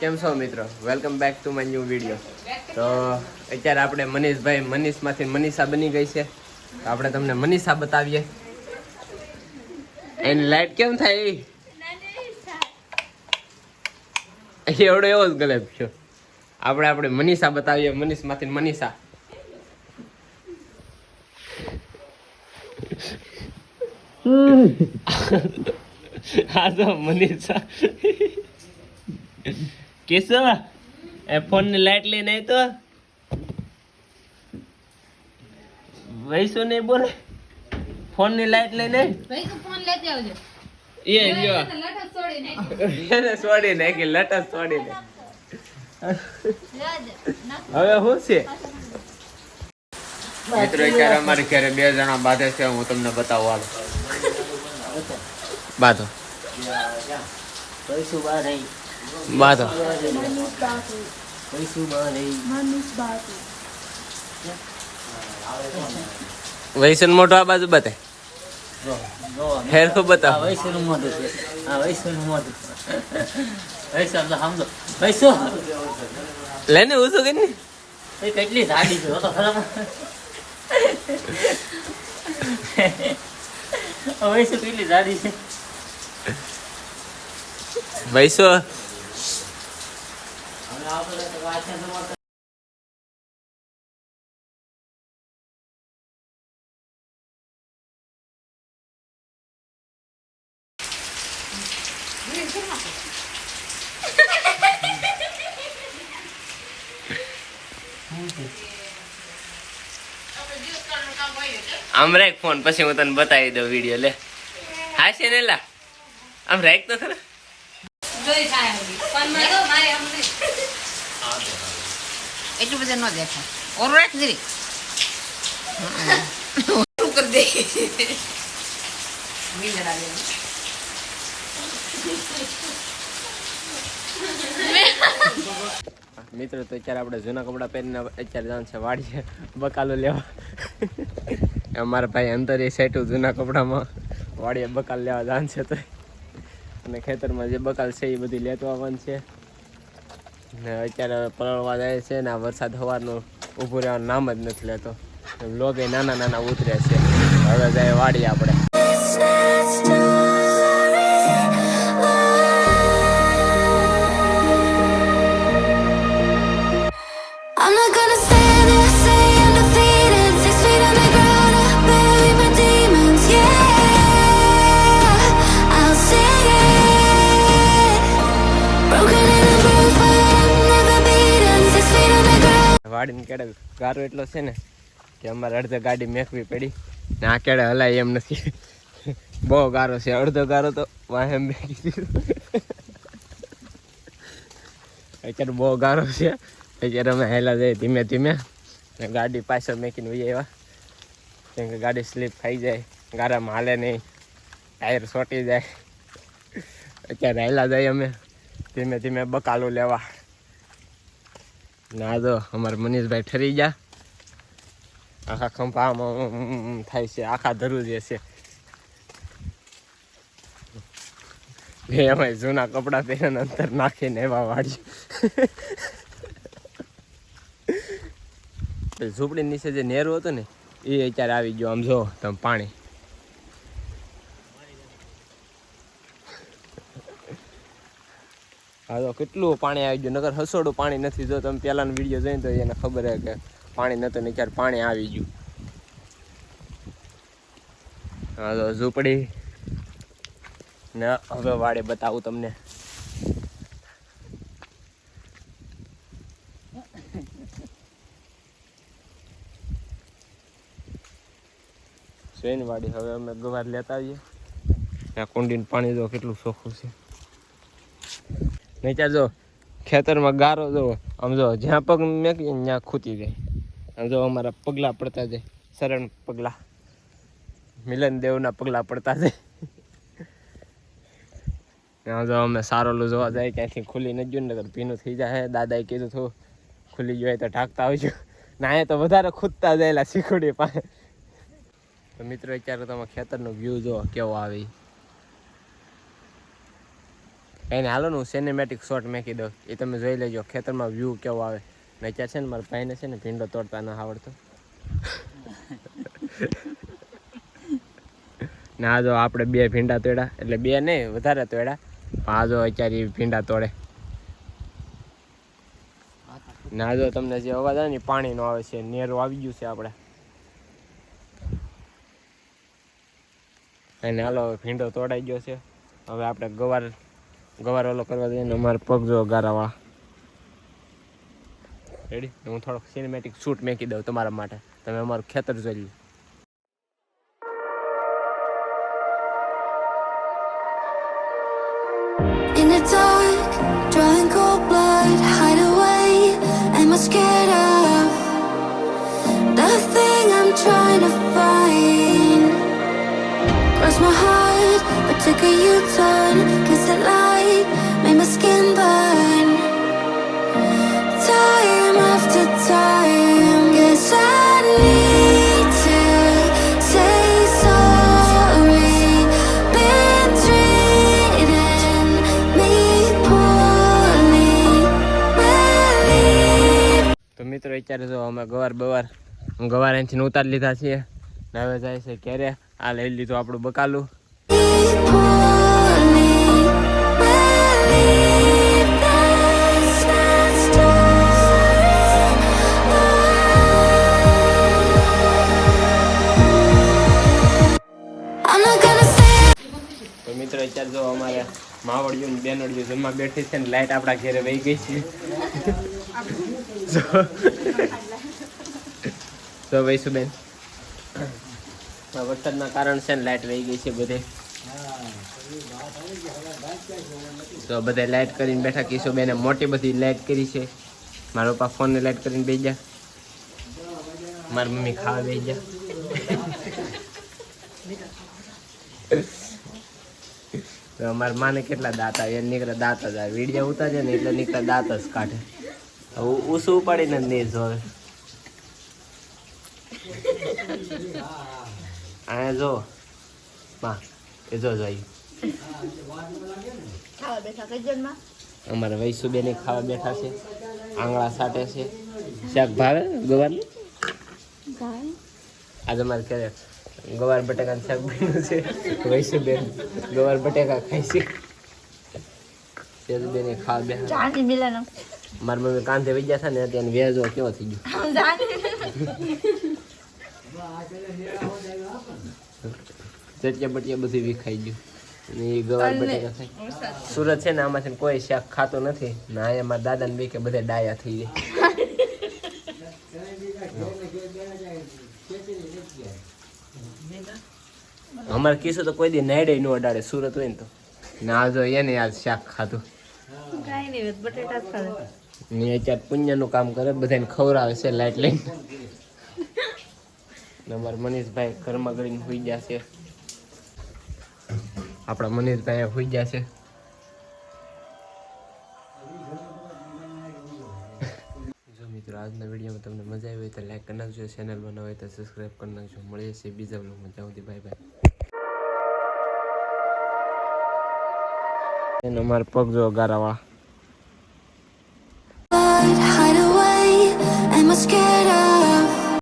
કેમ છો મિત્રો? Welcome back to my new video તો અત્યારે આપણે મનીષભાઈ મનીષમાંથી મનીષા બની ગઈ છે. તો આપણે તમને મનીષા બતાવીએ. એની લાઈટ કેમ થાય એવડો એવો જ ગલેબ છો આપણે આપણે મનીષા બતાવીએ મનીષમાંથી મનીષા. હા તો મનીષા. કેસો એ ફોનની લાઈટ લઈને આવી તો વૈસો નહીં બોલે ફોનની લાઈટ લઈને ફોન લેતી આવજો. એ લ્યો લટક છોડી નાખ. એને છોડી નાખી લટસ છોડી નાખી. હવે શું છે? મિત્રો અત્યારે અમારે ઘરે બે જણા બાંધે છે હું તમને બતાવું હાલો. બાંધો. પૈસું બહાર આવી વૈસન મોટો આ બાજુ બતાય. હેર જો બતાવ. વૈશ્વનું મોઢું છે આ તો સમજો હું શું કરી એ કેટલી સાડી છે જો તો ખરા આ કેટલી સાડી છે? વૈસો આમ રાખ ફોન, પછી હું તને બતાવી દઉં વીડિયો લે. હા છે ને લા આમ રાખ તો ખરા જોઈ થાય હવે ફોનમાં તો મારે આમ નહીં એટલું બધું ન દેખાય. ઓરવાટ જરી. શું કરી દે? નીંદર આવી મિત્રો તો અત્યારે આપણે જૂના કપડાં પહેરીને અત્યારે જાણ છે વાડીએ. બકાલો લેવા. અમારા ભાઈ અંદર એ સેટું જૂના કપડામાં. વાડીએ બકાલ લેવા જાણ છે તો. અને ખેતરમાં જે બકાલ છે એ બધી લેતો આવવાનું છે. ને અત્યારે પલળવા જાય છે ને આ વરસાદ હવાનો ઊભું રહેવાનું નામ જ નથી લેતો. એ નાના નાના ઉતરે છે. હવે જાય વાડીએ આપણે. I'm વાડીને કેડે ગારો એટલો છે ને કે અમારે અડધો ગાડી મેકવી પડી. ને આ કેડે હલાય એમ નથી. બહુ ગારો છે. અડધો ગારો તો વાહે મેકી દીધો. અત્યારે બહુ ગારો છે. અત્યારે અમે હેલા જઈએ ધીમે ધીમે. ને ગાડી પાછળ મેકીને વહી આવ્યા. કેમ કે ગાડી સ્લીપ થઈ જાય. ગારામાં હાલે નહીં. ટાયર સોટી જાય. અત્યારે હેલા જઈએ અમે. ધીમે ધીમે બકાલું લેવા. ના જો, અમારે મનીષભાઈ ઠરી ગયા. આખા ખંભા આમ આમ આમ આમ થાય છે. આખા ધરું જે છે અમે જૂના કપડાં પહેરીને અંતર નાખીને એવા વાળ્યું ઝૂંપડી નીચે જે નેરું હતું ને, એ અત્યારે આવી ગયો, આમ જો, તમે પાણી. હા તો કેટલું પાણી આવી ગયું નગર હસોડું પાણી નથી. જો તમે પહેલાનો વીડિયો જોઈને તો એને ખબર હે કે પાણી નહોતું ને ક્યારે પાણી આવી ગયું. હા તો ઝૂંપડી ને હવે વાડે બતાવું તમને. શેની વાડી? હવે અમે ગવાર લેતા આવીએ. ત્યાં કુંડીનું પાણી જો કેટલું ચોખ્ખું છે. નહીં જો ખેતરમાં ગારો જો, આમ જો જ્યાં પગ મેકીએ ત્યાં ખૂતી જાય. આમ જો અમારા પગલાં પડતા જાય, શરણ પગલાં. મિલન દેવના પગલાં પડતા જાય. ત્યાં જો અમે સારોલું જોવા જાય, ક્યાંથી ખુલી નથી ગયું ને નકર ભીનું થઈ જાય. દાદાએ કીધું થોડું ખુલી જોઈએ તો ઢાંકતા આવજો. ના અહીંયા તો વધારે ખૂદતા જાયેલા શીખોડી પાસે. તો મિત્રો, અત્યારે તમે ખેતરનો વ્યૂ જો કેવો આવે. એને હાલો હું સિનેમેટિક શોટ મેકી દઉં. એ તમે જોઈ લેજો, ખેતરમાં વ્યૂ કેવો આવે. ને અત્યારે છે ને મારા ભાઈને છે ને ભીંડો તોડતા ના આવડતો. ના જો આપણે બે ભીંડા તોડ્યા, એટલે બે નહીં, વધારે તોડ્યા. આ જો અત્યારે ભીંડા તોડે. ના જો તમને જે અવાજ આવે ને પાણીનો આવે છે, નેરું આવી ગયું છે આપણે. અને હાલો ભીંડો તોડાઈ ગયો છે. હવે આપણે ગવાર ગવાર ઓલો કરવા દઈએ ને અમારે પગ જો ગારાવાળા રેડી હું થોડોક સિનેમેટિક શૂટ મેકી દઉં તમારા માટે તમે અમારું ખેતર જોઈ લો took a U-turn. ગવાર બવાર ગવાર અહીંથી ઉતારી લીધા છીએ ને હવે જાય છે ક્યારે આ લઈ લીધું આપણું બકાલું. મિત્રો, અત્યારે જો અમારે માવડિયું ને બેનડિયું જમવા બેઠી છે ને લાઈટ આપણા ઘેરે વહી ગઈ છે. જો- તો વૈસુબેન વરસાદના કારણ છે ને લાઈટ વહી ગઈ છે બધે. તો બધે લાઈટ કરીને બેઠા કિશોબેને મોટી બધી લાઈટ કરી છે. મારા પપ્પા ફોનને લાઈટ કરીને બેસી જા મારી મમ્મી ખાવા બેસી ગયા. તો અમારા માને કેટલા દાંત આવે એને નીકળે દાંત જ આવે. વીડિયા ઉતારે ને એટલે નીકળે દાંત જ કાઢે. હવે ઉસું ઉપાડીને જ નહીં જોવે. અહીંયા જો. માં એ જો જો અમારે વૈસુ બેને ખાવા બેઠા છે આંગળા સાટે છે. શાક ભાવે ગવારનું? આજે અમારે ક્યારે ગવાર બટેકા શાક બન્યું છે. વૈસુબેન ગવાર બટેકા ખાય છે. સેજુબેન ખાવા બેઠા. જાણી મારી મમ્મી કાંધે વઈ ગયા હતા ને ત્યાં વેજો કેવો થઈ ગયો? ચટિયા બટિયા બધું વિખાઈ ગયું. અને એ ગવાર બટેકા ખાય સુરત છે ને આમાંથી કોઈ શાક ખાતો નથી. ને અહીંયા મારા દાદાને બી કે બધા ડાયા થઈ જાય. અમારે કિસ્સો તો કોઈ દી નાઈડે નો અડાડે સુરત હોય ને તો. ના જો એને આજ શાક ખાધું. કાંઈ નહીં બટેટા જ ને અત્યારે પુણ્યનું કામ કરે બધાને ખવડાવે છે લાઈટ લઈને. ને અમારા મનીષભાઈ ઘરમાં ગળીને હોઈ ગયા છે. આપણા મનીષભાઈ હોઈ ગયા છે. મિત્રો, આજના વિડીયોમાં તમને મજા આવી હોય તો લાઈક કરી નાખજો ચેનલ બનાવે હોય તો સબસ્ક્રાઈબ કરી નાખજો. મળીએ છીએ બીજા બ્લોગમાં ત્યાં સુધી બાય બાય એને મારો પગ જો ગારાવાળા